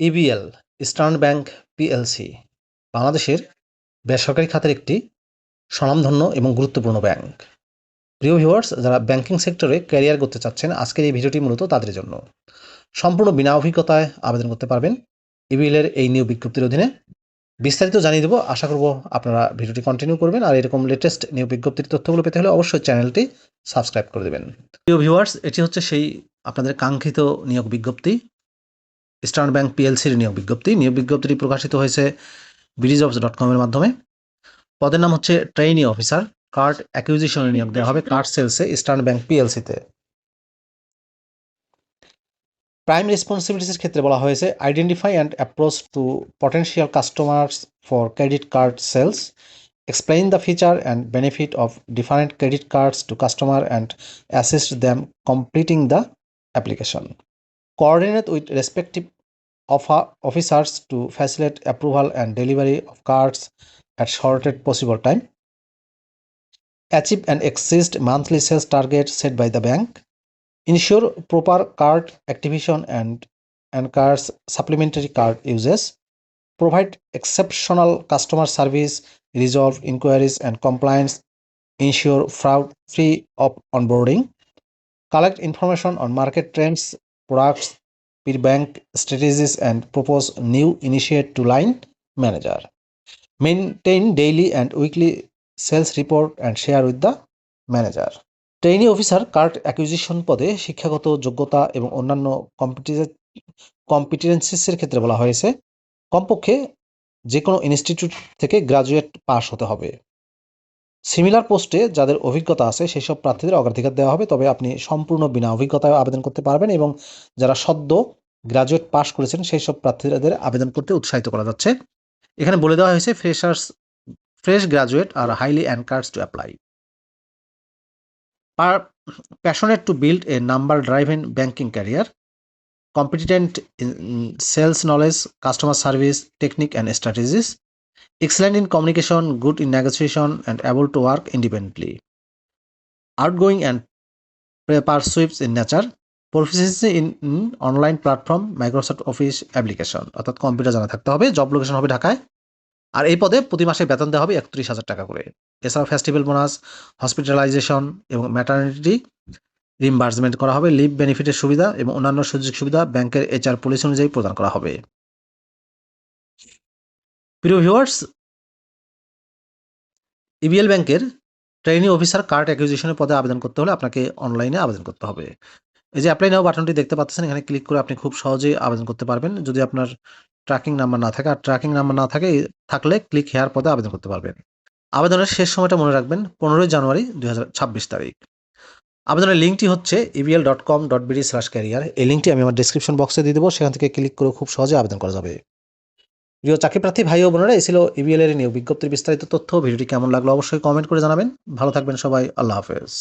EBL eastern bank PLC বাংলাদেশের বেসরকারি খাতের একটি স্বনামধন্য এবং গুরুত্বপূর্ণ ব্যাংক। প্রিয় ভিউয়ার্স, যারা ব্যাংকিং সেক্টরে ক্যারিয়ার করতে চাচ্ছেন, আজকের এই ভিডিওটি মূলত তাদের জন্য। সম্পূর্ণ বিনা অভিজ্ঞতায় আবেদন করতে পারবেন ইবিএলের এই নিয়োগ বিজ্ঞপ্তির অধীনে। বিস্তারিত জানিয়ে দেবো, আশা করব আপনারা ভিডিওটি কন্টিনিউ করবেন, আর এরকম লেটেস্ট নিয়োগ বিজ্ঞপ্তির তথ্যগুলো পেতে হলে অবশ্যই চ্যানেলটি সাবস্ক্রাইব করে দেবেন। প্রিয় ভিউয়ার্স, এটি হচ্ছে সেই আপনাদের কাঙ্ক্ষিত নিয়োগ বিজ্ঞপ্তি। ইস্টার্ন ব্যাংক পিএলসির নিয়োগ বিজ্ঞপ্তি। নিয়োগ বিজ্ঞপ্তিটি প্রকাশিত হয়েছে বিডিজবস ডট কমের মাধ্যমে। পদের নাম হচ্ছে ট্রেনি অফিসার কার্ড অ্যাকুইজিশনে নিয়োগ দেওয়া হবে কার্ড সেলসে ইস্টার্ন ব্যাংক পিএলসিতে। প্রাইম রেসপন্সিবিলিটিসের ক্ষেত্রে বলা হয়েছে identify and approach to potential customers for credit card sales the feature and benefit of different credit cards to customer and assist them completing the application coordinate with respective offer- officers to facilitate approval and delivery of cards at shortest possible time. Achieve and exceed monthly sales target set by the bank. Ensure proper card activation and and cards supplementary card uses. Provide exceptional customer service resolve inquiries and compliance ensure fraud free of onboarding. Collect information on market trends products peer bank strategies and propose new initiate to line manager maintain daily and weekly sales report and share with the manager trainee officer card acquisition পদে শিক্ষাগত যোগ্যতা এবং অন্যান্য কম্পিটেন্সিসের ক্ষেত্রে বলা হয়েছে কমপক্ষে যে কোনো ইনস্টিটিউট থেকে গ্রাজুয়েট পাস হতে হবে সিমিলার পোস্টে যাদের অভিজ্ঞতা আছে সেই সব প্রার্থীদের অগ্রাধিকার দেওয়া হবে। তবে আপনি সম্পূর্ণ বিনা অভিজ্ঞতায় আবেদন করতে পারবেন এবং যারা সদ্য গ্রাজুয়েট পাস করেছেন সেই সব প্রার্থীদের আবেদন করতে উৎসাহিত করা যাচ্ছে। এখানে বলে দেওয়া হয়েছে freshers fresh graduate R highly encouraged to apply per passionate to build a number driven banking career competent sales knowledge, customer service, technique and strategies, excellent in communication good in negotiation and able to work independently outgoing and persuasive in nature proficiency in in online platform Microsoft Office application অর্থাৎ computer জানা থাকতে হবে job location হবে ঢাকায়। আর এই পদে প্রতি মাসে বেতন দেওয়া হবে একত্রিশ হাজার টাকা করে। এছাড়াও ফেস্টিভ্যাল বোনাস হসপিটালাইজেশন এবং ম্যাটার্নিটি রিম্বার্সমেন্ট করা হবে লিভ বেনিফিটের সুবিধা এবং অন্যান্য সুযোগ সুবিধা ব্যাংকের এইচআর পলিসি অনুযায়ী প্রদান করা হবে। প্রিয় ভিউয়ার্স ইবিএল ব্যাংকের ট্রেনিং অফিসার কার্ড অ্যাকুইজিশনের পদে আবেদন করতে হলে আপনাকে অনলাইনে আবেদন করতে হবে। এই যে অ্যাপ্লাই নাও বাটনটি দেখতে পাচ্ছেন, এখানে ক্লিক করে আপনি খুব সহজেই আবেদন করতে পারবেন। যদি আপনার ট্র্যাকিং নাম্বার না থাকে, আর ট্র্যাকিং নাম্বার না থাকে, থাকলে ক্লিক হেয়ার পদে আবেদন করতে পারবেন। আবেদনের শেষ সময়টা মনে রাখবেন, পনেরোই জানুয়ারি দুই হাজার ছাব্বিশ তারিখ। আবেদনের লিঙ্কটি হচ্ছে EBL dot com dot BD slash career এই লিঙ্কটি আমি আমার ডিসক্রিপশন বক্সে দিয়ে দেবো, সেখান থেকে ক্লিক করে খুব সহজে আবেদন করা যাবে। প্রিয় চাকরি প্রার্থী ভাই ও বোনেরা, এই ছিল ইবিএল এর নিয়োগ বিজ্ঞপ্তির বিস্তারিত তথ্য। ভিডিওটি কেমন লাগল অবশ্যই কমেন্ট করে জানাবেন। ভালো থাকবেন সবাই। আল্লাহ হাফেজ।